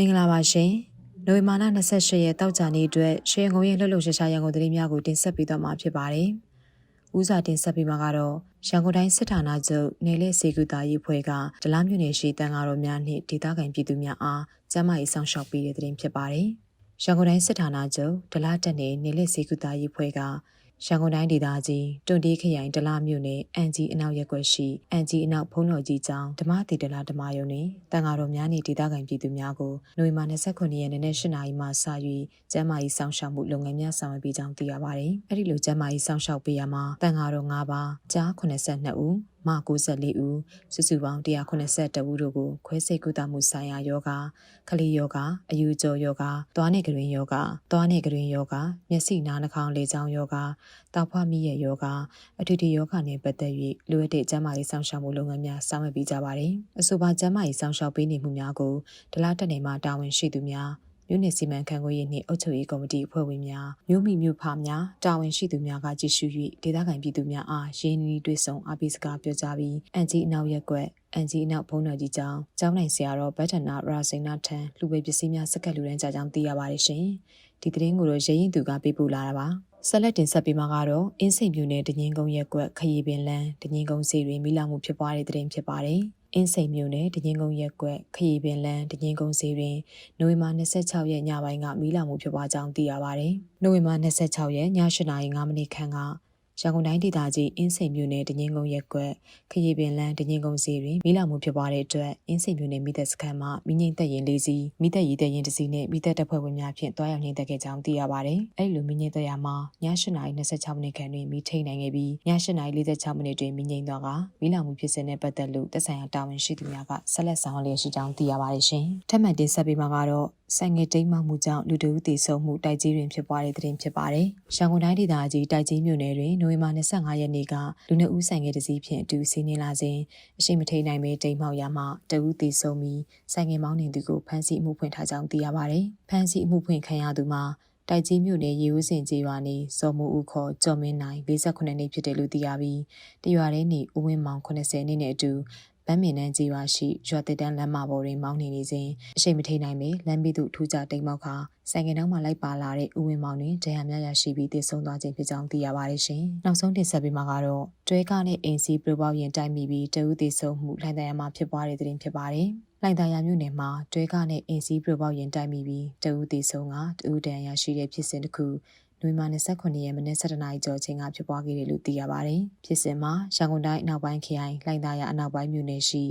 မင်္ဂလာပါရှင်။နိုဝင်ဘာလ28ရက်တောက်ကြနေ့အတွက်ရှေးငုံရဲ့လှုပ်လှုပ်ရှားရှားရန်ကုန်သတင်းများကိုတင်ဆက်ပေးသွားမှာဖြစ်ပါတယ်။ဦးစာတင်ဆက်ပေးမှာကတော့ရန်ကုန်တိုင်းစစ်ဌာနချုပ်နေလက်စေကူတာရေးဖွဲ့ကဒလားမြို့နယ်ရှိတန်ဃာတော်များနှင့်ဒေသခံပြည်သူများအားကျန်းမာရေးဆောင်ရှောက်ပေးတဲ့သတင်းဖြစ်ပါတယ်။ရန်ကုန်တိုင်းစစ်ဌာနချုပ်ဒလားတက်နယ်နေလက်စေကူတာရေးဖွဲ့က ရန်ကုန်တိုင်းဒေသကြီးတွန်တီးခရိုင်ဒလားမြို့နယ်အန်ဂျီအနောက်ရက်ွက်ရှိအန်ဂျီအနောက်ဖုံးတော်ကြီးကျောင်းဓမ္မတီဒလားဓမ္မယုံတွင်တန်ဃာတော်များနှင့်ဒေသခံပြည်သူများကိုနိုဝင်ဘာ29ရက်နေ့နဲ့8နာရီမှစ၍ကျန်းမာရေးစောင့်ရှောက်မှုလုပ်ငန်းများဆောင်ရွက်ပေးကြောင်းသိရပါတယ်။အဲဒီလိုကျန်းမာရေးစောင့်ရှောက်ပေးရမှာတန်ဃာတော်၅ပါးကြား82ဦးမ94ဦးစုစုပေါင်း182ဦးတို့ကိုခွဲစိတ်ကုသမှုဆိုင်ရာယောဂခလီယောဂအယူကျော်ယောဂသွားနေကြရင်ယောဂသွားနေကြရင်ယောဂမျက်စိနားနှာခေါင်းလေကြောင်းယောဂတောက်ဖွားမိရဲ့ယောဂအထူးတီယောဂနဲ့ပတ်သက်၍လိုအပ်တဲ့ကျန်းမာရေးစောင့်ရှောက်မှုလုပ်ငန်းများဆောင်ရွက်ပေးကြပါတယ်အဆိုပါကျန်းမာရေးစောင့်ရှောက်ပေးနေမှုများကိုဒလတက်နေမှာတာဝန်ရှိသူများ မြို့နယ်စီမံခန့်ခွဲရေးနှင့်အုပ်ချုပ်ရေးကော်မတီအဖွဲ့ဝင်များမြို့မိမြို့ဖများတာဝန်ရှိသူများကကြည့်ရှု၍ဒေသခံပြည်သူများအားရင်းနှီးတွေ့ဆုံအားပေးစကားပြောကြားပြီးအန်ဂျီအနောက်ရက်ကွက်အန်ဂျီအနောက်ဘုံတော်ကြီးကျောင်းကျောင်းနိုင်ဆရာတော်ဗတ်ထနာရာစိန်နာထံလူပေပစ္စည်းများစက္ကပ်လူတန်းကြကြောင်းသိရပါတယ်ရှင်ဒီသတင်းကိုတော့ရရင်သူကပေးပို့လာတာပါဆက်လက်တင်ဆက်ပေးမှာကတော့အင်းစိန်မြို့နယ်တငင်းကုန်းရက်ကွက်ခရီးပင်လန်းတငင်းကုန်းစီတွင်မိလာမှုဖြစ်ပွားတဲ့တဲ့တင်ဖြစ်ပါတယ်။ အင်းစိန်မြို့နယ်တငင်းကုန်းရက်ကွက်ခရီးပင်လန်းတငင်းကုန်းစီတွင်နိုဝင်ဘာ26ရက်ညပိုင်းကမိလာမှုဖြစ်ပွားကြောင်းသိရပါတယ်။နိုဝင်ဘာ26ရက်ည8:05မိနစ်ခန့်က ရန်ကုန်တိုင်းဒေသကြီးအင်းစိန်မြို့နယ်တငင်းကုန်းရက်ကွက်ခရီးပင်လန်းတငင်းကုန်းစီတွင်မိလာမှုဖြစ်ပွားတဲ့အတွက်အင်းစိန်မြို့နယ်မိသက်စခန်းမှမိငိမ့်သက်ရင်လေးစီးမိသက်ရည်သက်ရင်တစ်စီးနဲ့မိသက်တပ်ဖွဲ့ဝင်များဖြင့်တွားရောက်နှိမ့်သက်ခဲ့ကြောင်းသိရပါတယ်။အဲဒီလိုမိငိမ့်သက်ရမှာည8:26မိနစ်ခန့်တွင်မိထိန်နိုင်ခဲ့ပြီးည8:46မိနစ်တွင်မိငိမ့်သွားကမိလာမှုဖြစ်စဉ်နဲ့ပတ်သက်လို့သက်ဆိုင်ရာတာဝန်ရှိသူများကဆက်လက်ဆောင်ရွက်လျက်ရှိကြောင်းသိရပါတယ်ရှင်။ထပ်မံတင်ဆက်ပေးမှာကတော့ ဆိုင်ငယ်တိမ်မှမှုကြောင့်လူတဦးသေဆုံးမှုတိုက်ကြီးတွင်ဖြစ်ပွားတဲ့တဲ့တင်ဖြစ်ပါတယ်။ရန်ကုန်တိုင်းဒေသကြီးတိုက်ကြီးမြို့နယ်တွင်နိုဝင်ဘာ25ရက်နေ့ကလူနှစ်ဦးဆိုင်ငယ်တစ်စီးဖြင့်အတူစီးနင်းလာစဉ်အရှိမထိန်နိုင်ပဲတိမ်မှောက်ရမှတဦးသေဆုံးပြီးဆိုင်ငယ်မောင်းနေသူကိုဖမ်းဆီးမှုဖွင့်ထားကြောင်းသိရပါတယ်။ဖမ်းဆီးမှုဖွင့်ခံရသူမှာတိုက်ကြီးမြို့နယ်ရေဦးစင်ကျေးရွာနေစော်မိုးဦးခေါ်ကျော်မင်းနိုင်58နှစ်ဖြစ်တယ်လို့သိရပြီးတရွာထဲနေဦးဝင်းမောင်80နှစ်နဲ့အတူ ဗန်းမင်နန်းကြီးရွာရှိရွာတက်တန်းလမ်းမပေါ်တွင်မောင်းနေနေစဉ်အရှိန်မထိန်နိုင်ပေလမ်းပြီးသို့ထူးကြတိမ်မောက်ခါဆိုင်ကယ်နောက်မှလိုက်ပါလာတဲ့ဦးဝင်းမောင်တွင်တရားများရရှိပြီးတည်ဆုံသွားခြင်းဖြစ်ကြောင်းသိရပါတယ်ရှင်။နောက်ဆုံးတင်ဆက်ပေးမှာကတော့တွဲကားနဲ့အင်စီပရိုပေါရင်တိုက်မိပြီးတဦးတည်ဆုံမှုလှိုင်တရားမှာဖြစ်ပွားတဲ့တဲ့တင်ဖြစ်ပါတယ်။လိုင်သားရမြို့နယ်မှာတွဲကားနဲ့အင်စီပရိုပေါရင်တိုက်မိပြီးတဦးတည်ဆုံကတဦးတန်ရရှိတဲ့ဖြစ်စဉ်တစ်ခု နွေမာ29ရက်မနေ့7နာရီကျော်ချိန်ကဖြစ်ပွားခဲ့တယ်လို့သိရပါတယ်။ဖြစ်စဉ်မှာရန်ကုန်တိုင်းအနောက်ပိုင်းခရိုင်လှိုင်သာယာအနောက်ပိုင်းမြို့နယ်ရှိ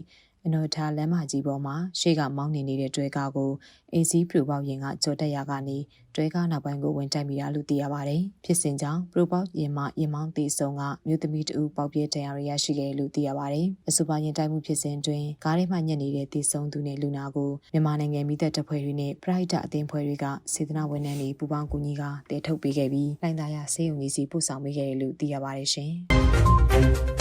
အနော်ထားလမ်းမကြီးပေါ်မှာရှေ့ကမောင်းနေနေတဲ့တွဲကားကို AC ပရိုပေါရင်ကကြော်တက်ရကနေတွဲကားနောက်ပိုင်းကိုဝင်တိုက်မိတာလို့သိရပါတယ်။ဖြစ်စဉ်ကြောင့်ပရိုပေါရင်မှရင်မောင်းတေဆုံကမြို့သမီးတဦးပေါက်ပြဲတံရရရှိတယ်လို့သိရပါတယ်။အဆိုပါရင်တိုက်မှုဖြစ်စဉ်တွင်ကားထဲမှညက်နေတဲ့တေဆုံသူနဲ့လူနာကိုမြန်မာနိုင်ငံမိသက်တပ်ဖွဲ့တွေနဲ့ပရိုက်တာအသင်းဖွဲ့တွေကစေတနာဝန်ထမ်းတွေပူးပေါင်းကူညီကတဲထုတ်ပေးခဲ့ပြီးလိုင်သာယာစေယုံကြီးစီပို့ဆောင်ပေးခဲ့တယ်လို့သိရပါတယ်ရှင်။